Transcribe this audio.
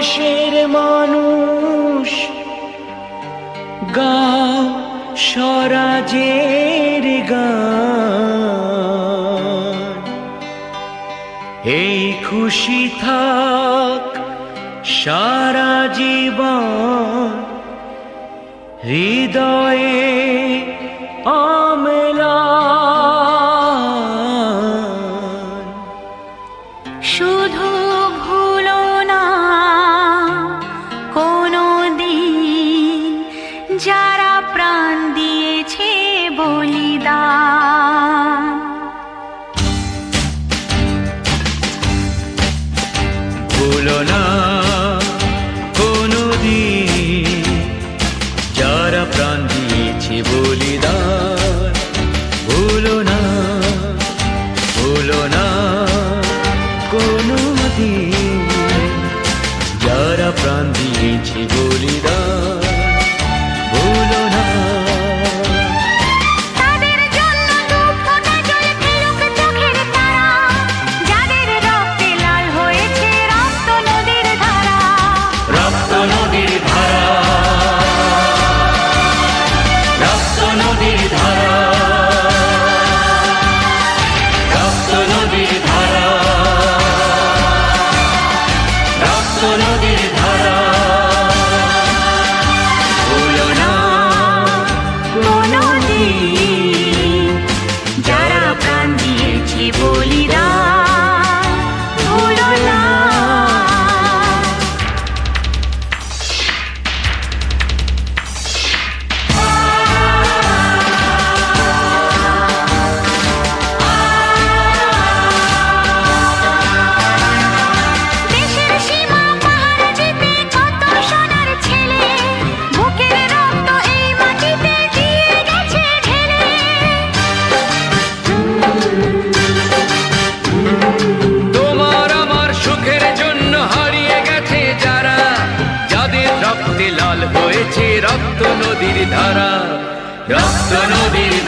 দেশের মানুষ গা স্বরাজের গান এই খুশি থাক সারা জীবন হৃদয় 家。ধারা রক্ত নদীর